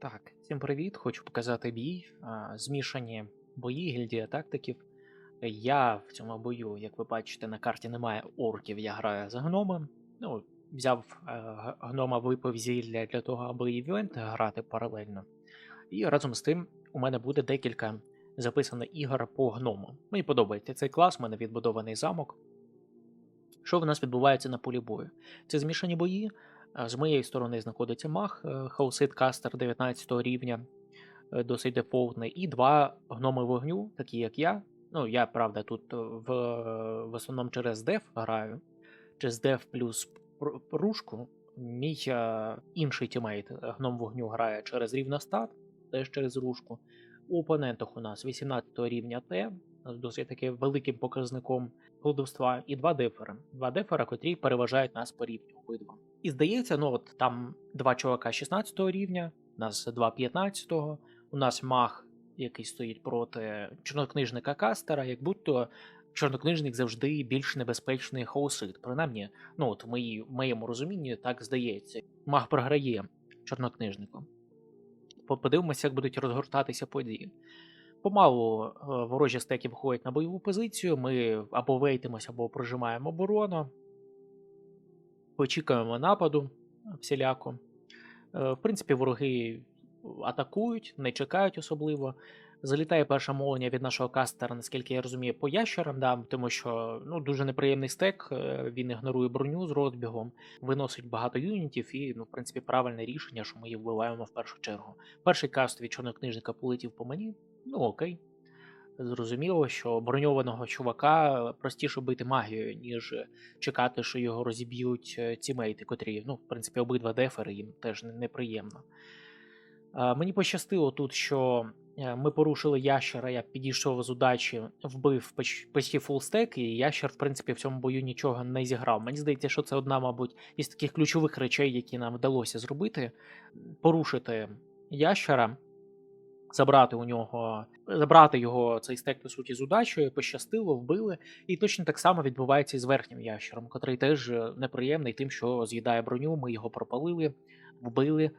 Так, всім привіт! Хочу показати бій. Змішані бої, гільдія тактиків. Я в цьому бою, як ви бачите, на карті немає орків, я граю за гномом. Ну, взяв е, гнома випив зілля для того, аби івент грати паралельно. І разом з тим у мене буде декілька записано ігор по гному. Мені подобається цей клас, у мене відбудований замок. Що в нас відбувається на полі бою? Це змішані бої. А З моєї сторони знаходиться маг, е, хаусит кастер 19 рівня, е, досить дефолтний, і два гноми вогню, такі як я. Ну, я, правда, тут е, в, в основному через деф граю, через деф плюс рушку. Мій е, інший тімейт, е, гном вогню, грає через рівностат, теж через рушку. У опонентах у нас 18 рівня Т, досить таки великим показником колдовства, і два дефери. Два дефера, котрі переважають нас по рівню обидва. І здається, ну от там два чувака 16 го рівня, у нас два 15-го, у нас маг, який стоїть проти чорнокнижника Кастера, як будто чорнокнижник завжди більш небезпечний хаусит. Принаймні, ну от в, моїй, моєму розумінні так здається. Маг програє чорнокнижнику. Подивимося, як будуть розгортатися події. Помалу е, ворожі стеки виходять на бойову позицію. Ми або вейтимось, або прожимаємо оборону. Очікуємо нападу всіляко. Е, В принципі, вороги атакують, не чекають особливо. Залітає перша мовлення від нашого кастера, наскільки я розумію, по ящерам, да, тому що ну, дуже неприємний стек, е, він ігнорує броню з розбігом, виносить багато юнітів, і, ну, в принципі, правильне рішення, що ми їх вбиваємо в першу чергу. Перший каст від чорнокнижника полетів по мені. Ну окей. Зрозуміло, що броньованого чувака простіше бити магією, ніж чекати, що його розіб'ють е, тімейти, котрі, ну, в принципі, обидва дефери їм теж неприємно. Мені пощастило тут, що е, ми порушили ящера, я підійшов з удачі, вбив поч- почти фулстек, і ящер, в принципі, в цьому бою нічого не зіграв. Мені здається, що це одна, мабуть, із таких ключових речей, які нам вдалося зробити: порушити ящера, забрати у нього, забрати його цей стек, по суті, з удачею, пощастило, вбили. І точно так само відбувається і з верхнім ящером, котрий теж е, неприємний тим, що з'їдає броню, ми його пропалили, вбили.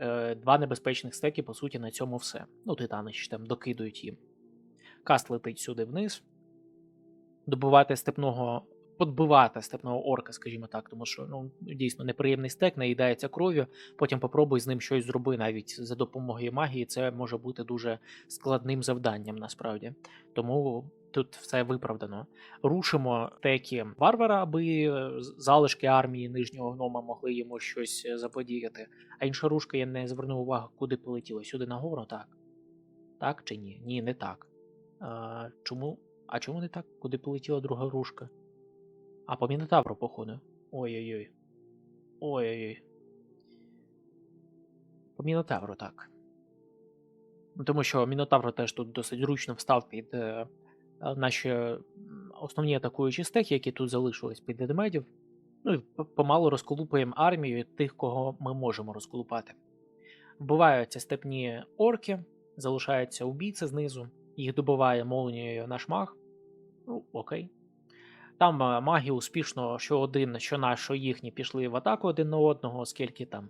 Е, Два небезпечних стеки, по суті, на цьому все. Ну, титани ще там докидують їм. Каст летить сюди вниз. Добивати степного. Подбивати степного орка, скажімо так, тому що ну, дійсно неприємний стек, наїдається кров'ю. Потім попробуй з ним щось зроби навіть за допомогою магії. Це може бути дуже складним завданням насправді. Тому тут все виправдано. Рушимо текі варвара, аби е, залишки армії нижнього гнома могли йому щось е, заподіяти. А інша рушка я не звернув увагу, куди полетіла. Сюди нагору, так? Так чи ні? Ні, не так. А, чому? А чому не так? Куди полетіла друга рушка? А по Мінотавру, походу. Ой-ой-ой. Ой-ой-ой. По Мінотавру, так. Ну, Тому що Мінотавр теж тут досить зручно встав під е, наші основні атакуючі стехи, які тут залишились під ведмедів. Ну і помалу розколупуємо армію тих, кого ми можемо розколупати. Вбиваються степні орки, залишаються убійці знизу, їх добиває молнією наш маг. Ну, окей. Там е, маги успішно, що один, що наш, що їхні пішли в атаку один на одного, оскільки там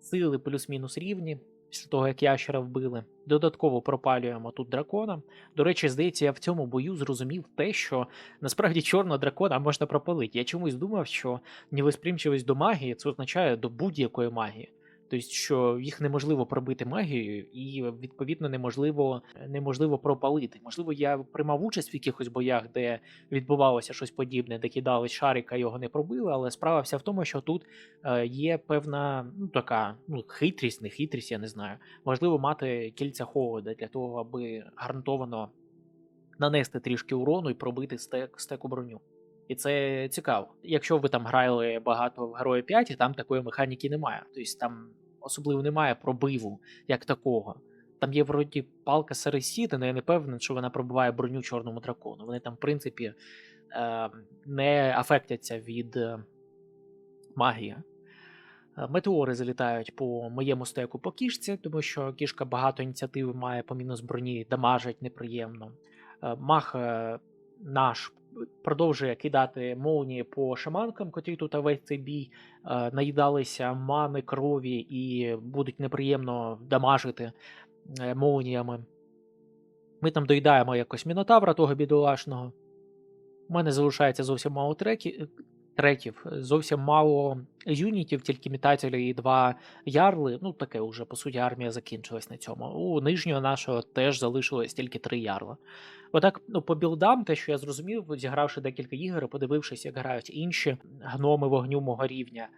сили плюс-мінус рівні, після того як ящера вбили. Додатково пропалюємо тут дракона. До речі, здається, я в цьому бою зрозумів те, що насправді чорного дракона можна пропалити. Я чомусь думав, що невосприймчивість до магії це означає до будь-якої магії. Тобто, що їх неможливо пробити магією, і відповідно неможливо, неможливо пропалити. Можливо, я приймав участь в якихось боях, де відбувалося щось подібне, де кидали шарика, його не пробили, але справа вся в тому, що тут е, є певна ну, така ну, хитрість, не хитрість, я не знаю. Можливо, мати кільця холода для того, аби гарантовано нанести трішки урону і пробити стек, стеку броню. І це цікаво. Якщо ви там грали багато в Герої 5, там такої механіки немає. Тобто там особливо немає пробиву як такого. Там є вроді палка Сересіти, але я не певний, що вона пробиває броню чорному дракону. Вони там, в принципі, е, не афектяться від е, магії. Е, Метеори залітають по моєму стеку по кішці, тому що кішка багато ініціативи має по мінус броні, дамажить неприємно. Е, Мах наш продовжує кидати молнії по шаманкам, котрі тут весь цей бій е, наїдалися мани, крові і будуть неприємно дамажити е, молніями. Ми там доїдаємо якось мінотавра того бідолашного. У мене залишається зовсім мало трекі, треків, зовсім мало юнітів, тільки метателі і два ярли. Ну, таке вже, по суті, армія закінчилась на цьому. У нижнього нашого теж залишилось тільки три ярла. Отак, ну, по білдам, те, що я зрозумів, зігравши декілька ігор, подивившись, як грають інші гноми вогню мого рівня.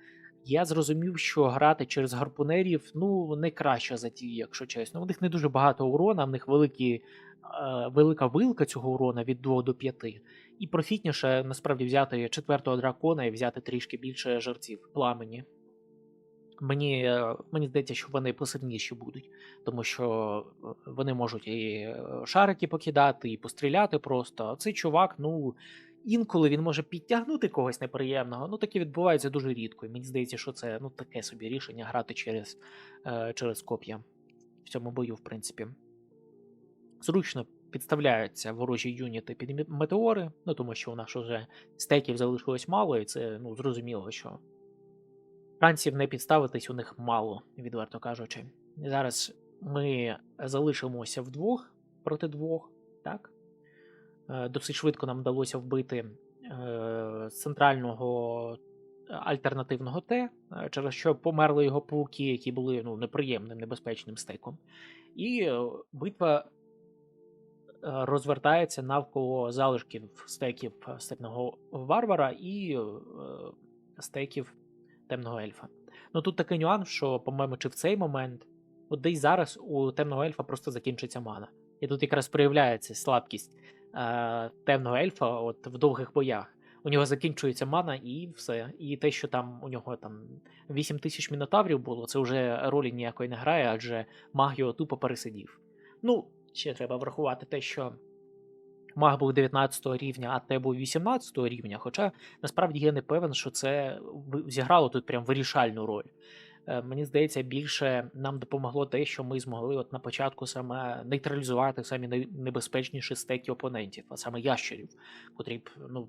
Я зрозумів, що грати через гарпунерів ну не краща затія, якщо чесно. У них не дуже багато урона, в них великі, е, велика вилка цього урона від 2 до 5. І профітніше насправді взяти четвертого дракона і взяти трішки більше жерців пламені. Мені, е, мені здається, що вони посильніші будуть, тому що е, вони можуть і е, шарики покидати, і постріляти просто. А цей чувак, ну. Інколи він може підтягнути когось неприємного, ну таке відбувається дуже рідко. І мені здається, що це ну таке собі рішення грати через через коп'я в цьому бою, в принципі. Зручно підставляються ворожі юніти під метеори, ну тому що у нас вже стеків залишилось мало, і це ну, зрозуміло, що шансів не підставитись у них мало, відверто кажучи. Зараз ми залишимося вдвох проти двох, так? Е, Досить швидко нам вдалося вбити е, центрального альтернативного Т, е, через що померли його пауки, які були ну, неприємним, небезпечним стеком. І битва розвертається навколо залишків стеків степного варвара і е, стеків темного ельфа. Ну тут такий нюанс, що, по-моєму, чи в цей момент, от десь зараз у темного ельфа просто закінчиться мана. І тут якраз проявляється слабкість е, темного ельфа от в довгих боях. У нього закінчується мана і все. І те, що там у нього там 8 тисяч мінотаврів було, це вже ролі ніякої не грає, адже маг його тупо пересидів. Ну, ще треба врахувати те, що маг був 19 рівня, а те був 18 рівня. Хоча насправді я не певен, що це зіграло тут прям вирішальну роль. Е, Мені здається, більше нам допомогло те, що ми змогли от на початку саме нейтралізувати самі найнебезпечніші стеки опонентів, а саме ящерів, котрі б ну,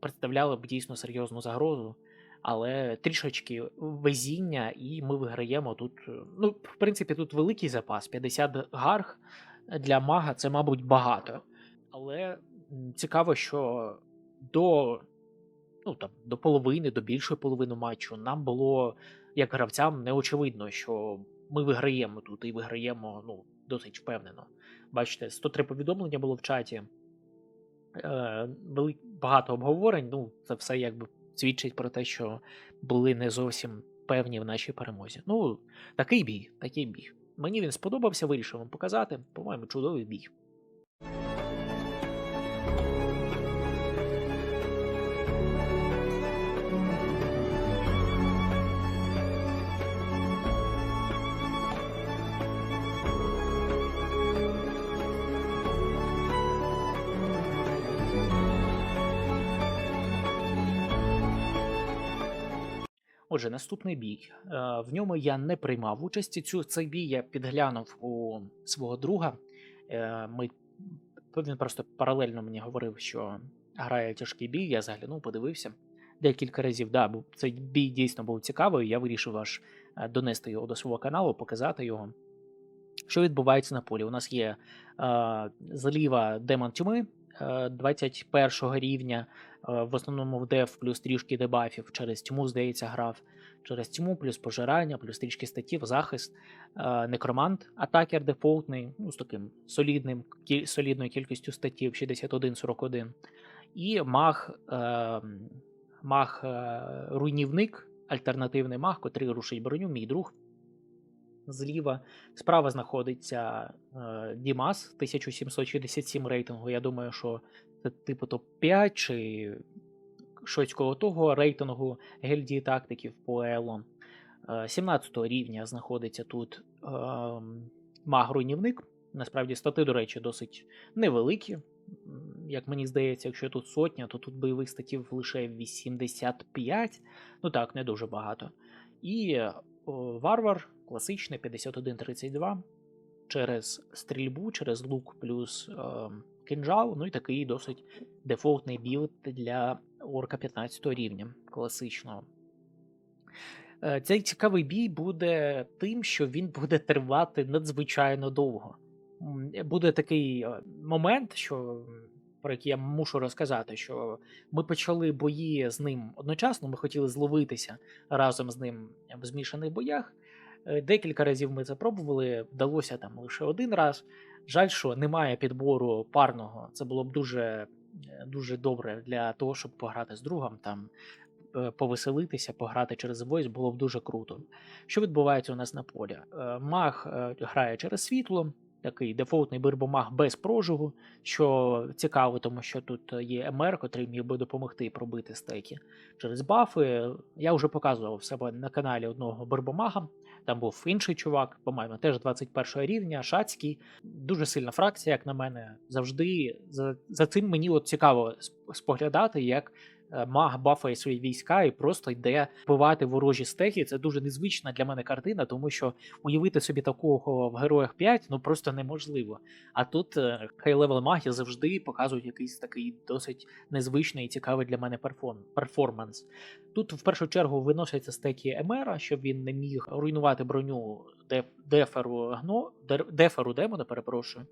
представляли б дійсно серйозну загрозу. Але трішечки везіння, і ми виграємо тут. Ну, в принципі, тут великий запас. 50 гарх для мага це, мабуть, багато. Але цікаво, що до, ну, там, до половини, до більшої половини матчу нам було, як гравцям, неочевидно, що ми виграємо тут і виграємо ну, досить впевнено. Бачите, 103 повідомлення було в чаті. Е, багато обговорень. Ну, це все якби свідчить про те, що були не зовсім певні в нашій перемозі. Ну, такий бій, такий бій. Мені він сподобався, вирішив вам показати. По-моєму, чудовий бій. Отже, наступний бій. Е, В ньому я не приймав участі. Цю цей бій я підглянув у свого друга. Е, Ми він просто паралельно мені говорив, що грає тяжкий бій. Я заглянув, подивився декілька разів. Да, цей бій дійсно був цікавий. Я вирішив аж е, донести його до свого каналу, показати його. Що відбувається на полі? У нас є е, зліва демон тьми 21 рівня, е, в основному в деф плюс трішки дебафів. Через тьму, здається, грав. Через тьму, плюс пожирання, плюс трішки статів, захист, е, некромант, атакер дефолтний, ну, з таким солідним, солідною кількістю статів 61-41. І маг, е, маг е, руйнівник, альтернативний маг, котрий рушить броню, мій друг зліва. Справа знаходиться е, Дімас 1767 рейтингу. Я думаю, що це типу топ-5 чи щось коло того рейтингу гільдії тактиків по Елон. 17 рівня знаходиться тут е, маг-руйнівник. Насправді стати, до речі, досить невеликі. Як мені здається, якщо тут сотня, то тут бойових статів лише 85. Ну так, не дуже багато. І варвар класичний 5132 через стрільбу, через лук плюс е, кинжал, ну і такий досить дефолтний білд для орка 15 рівня класичного. Е, Цей цікавий бій буде тим, що він буде тривати надзвичайно довго. Буде такий е, момент, що, про який я мушу розказати, що ми почали бої з ним одночасно, ми хотіли зловитися разом з ним в змішаних боях. Е, Декілька разів ми це пробували, вдалося там лише один раз. Жаль, що немає підбору парного. Це було б дуже, е, дуже добре для того, щоб пограти з другом, там е, повеселитися, пограти через voice було б дуже круто. Що відбувається у нас на полі? Маг грає через світло, такий дефолтний бирбомаг без прожигу, що цікаво, тому що тут є МР, котрий міг би допомогти пробити стеки через бафи. Я вже показував себе на каналі одного бирбомага. Там був інший чувак, по-моєму, теж 21 рівня, шацький. Дуже сильна фракція, як на мене. Завжди за, за цим мені от цікаво споглядати, як е, маг бафає свої війська і просто йде вбивати ворожі стеки. Це дуже незвична для мене картина, тому що уявити собі такого в героях 5 ну просто неможливо. А тут хай-левел маги завжди показують якийсь такий досить незвичний і цікавий для мене перформанс. Тут в першу чергу виносяться стеки Емера, щоб він не міг руйнувати броню деферу, гно, деферу демона, перепрошую.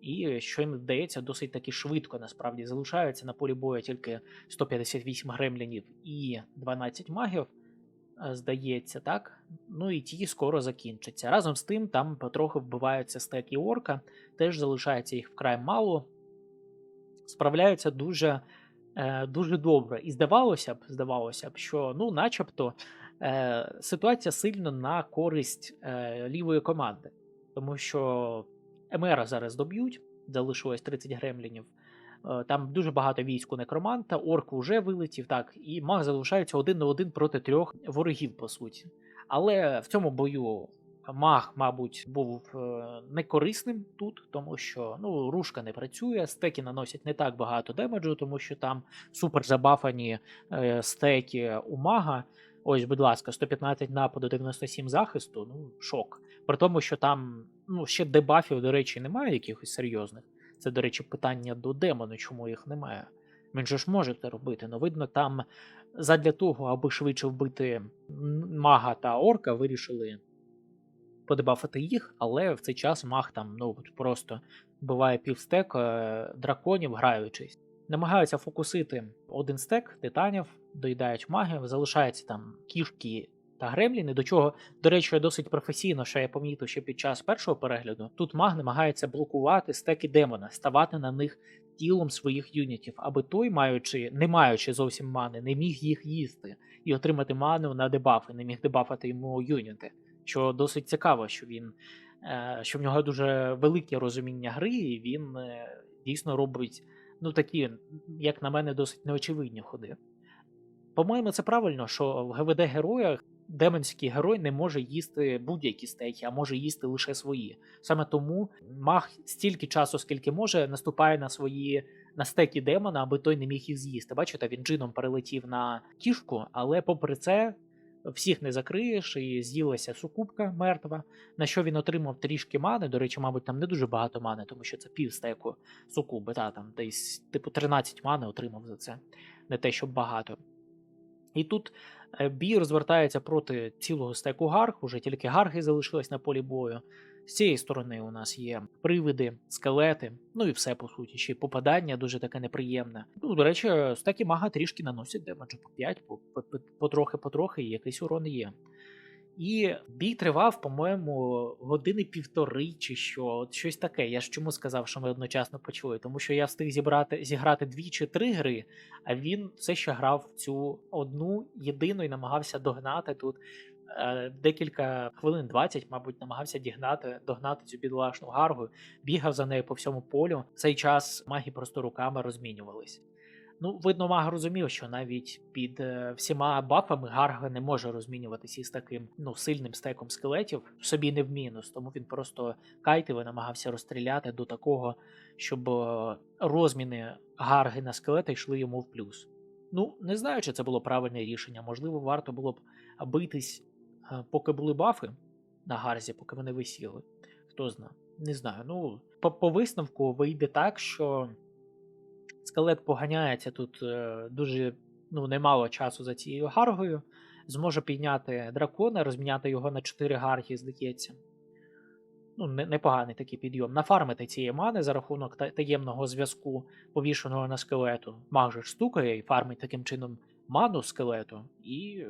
І що їм вдається досить таки швидко насправді залишаються на полі бою тільки 158 гремлінів і 12 магів, е, здається, так. Ну і ті скоро закінчаться. Разом з тим, там потроху вбиваються стеки орка, теж залишається їх вкрай мало. Справляються дуже, е, дуже добре. І здавалося б, здавалося б, що ну, начебто е, ситуація сильно на користь лівої команди. Тому що МР зараз доб'ють, залишилось 30 гремлінів. Е, Там дуже багато військ у некроманта, орк вже вилетів, так, і маг залишається один на один проти трьох ворогів, по суті. Але в цьому бою маг, мабуть, був е, некорисним тут, тому що ну, рушка не працює, стеки наносять не так багато демеджу, тому що там супер забафані е, стеки у мага. Ось, будь ласка, 115 нападу, 97 захисту, ну, шок. При тому, що там ну, ще дебафів, до речі, немає якихось серйозних. Це, до речі, питання до демону, чому їх немає. Він же ж може це робити. Ну, видно, там задля того, аби швидше вбити мага та орка, вирішили подебафити їх, але в цей час маг там ну, просто вбиває півстек е, драконів, граючись. Намагаються фокусити один стек титанів, доїдають магів, залишаються там кішки та гремліни, до чого, до речі, досить професійно, що я помітив ще під час першого перегляду. Тут маг намагається блокувати стеки демона, ставати на них тілом своїх юнітів, аби той, маючи, не маючи зовсім мани, не міг їх їсти і отримати ману на дебафи, не міг дебафати йому юніти. Що досить цікаво, що він е, що в нього дуже велике розуміння гри, і він е, дійсно робить ну такі, як на мене, досить неочевидні ходи. По-моєму, це правильно, що в ГВД героях демонський герой не може їсти будь-які стейки, а може їсти лише свої. Саме тому маг стільки часу, скільки може, наступає на свої на стеки демона, аби той не міг їх з'їсти. Бачите, він джином перелетів на кішку, але попри це. Всіх не закриєш, і з'їлася сукупка мертва, на що він отримав трішки мани. До речі, мабуть, там не дуже багато мани, тому що це пів стеку сукуби, та там десь типу 13 мани отримав за це, не те, щоб багато. І тут е, бій розвертається проти цілого стеку гарг, уже тільки гарги залишились на полі бою. З цієї сторони у нас є привиди, скелети, ну і все по суті. Ще попадання дуже таке неприємне. Ну, до речі, стеки мага трішки наносять демеджу по 5, по, по, по- потрохи-потрохи, і якийсь урон є. І бій тривав, по-моєму, години півтори чи що, от щось таке. Я ж чому сказав, що ми одночасно почули? Тому що я встиг зібрати, зіграти дві чи три гри, а він все ще грав в цю одну єдину і намагався догнати тут. Е, Декілька хвилин, 20, мабуть, намагався дігнати, догнати цю бідолашну гаргу, бігав за нею по всьому полю. В цей час маги просто руками розмінювались. Ну, видно, маг розумів, що навіть під е, всіма бафами Гарга не може розмінюватися із таким ну, сильним стеком скелетів, собі не в мінус, тому він просто кайтив і намагався розстріляти до такого, щоб е, розміни Гарги на скелети йшли йому в плюс. Ну, не знаю, чи це було правильне рішення. Можливо, варто було б битись, поки були бафи на Гарзі, поки вони висіли. Хто знає. не знаю. Ну, по, висновку вийде так, що скелет поганяється тут е, дуже ну, немало часу за цією гаргою. Зможе підняти дракона, розміняти його на 4 гарги, здається. Ну, непоганий такий підйом. Нафармити цієї мани за рахунок таємного зв'язку, повішеного на скелету. Маг же ж стукає і фармить таким чином ману скелету. І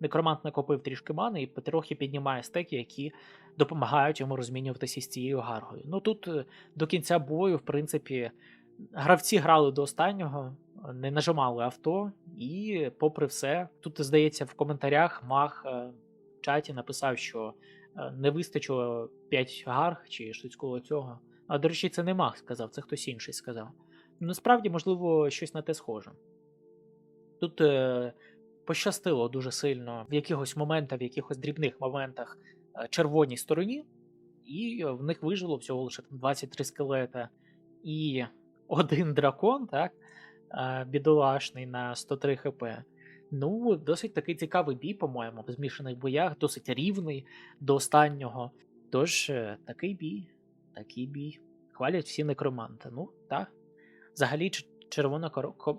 некромант накопив трішки мани і потрохи піднімає стеки, які допомагають йому розмінюватися з цією гаргою. Ну тут е, до кінця бою, в принципі, гравці грали до останнього, не нажимали авто, і, попри все, тут, здається, в коментарях маг е, в чаті написав, що е, не вистачило 5 гарг чи щось коло цього. А до речі, це не маг сказав, це хтось інший сказав. Насправді, можливо, щось на те схоже. Тут пощастило дуже сильно в якихось моментах, в якихось дрібних моментах е, червоній стороні, і в них вижило всього лише 23 скелета і один дракон, так, е, бідолашний на 103 хп. Ну, досить такий цікавий бій, по-моєму, в змішаних боях, досить рівний до останнього. Тож, е, такий бій, такий бій. Хвалять всі некроманти. Ну, так. Взагалі, червона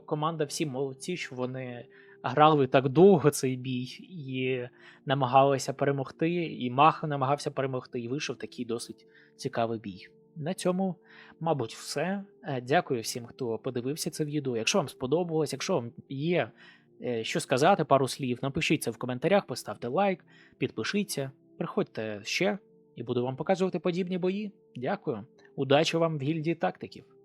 команда всі молодці, що вони грали так довго цей бій і намагалися перемогти, і Мах намагався перемогти, і вийшов такий досить цікавий бій. На цьому, мабуть, все. Е, Дякую всім, хто подивився це відео. Якщо вам сподобалось, якщо вам є е, що сказати, пару слів, напишіть це в коментарях, поставте лайк, підпишіться, приходьте ще і буду вам показувати подібні бої. Дякую. Удачі вам в гільдії тактиків.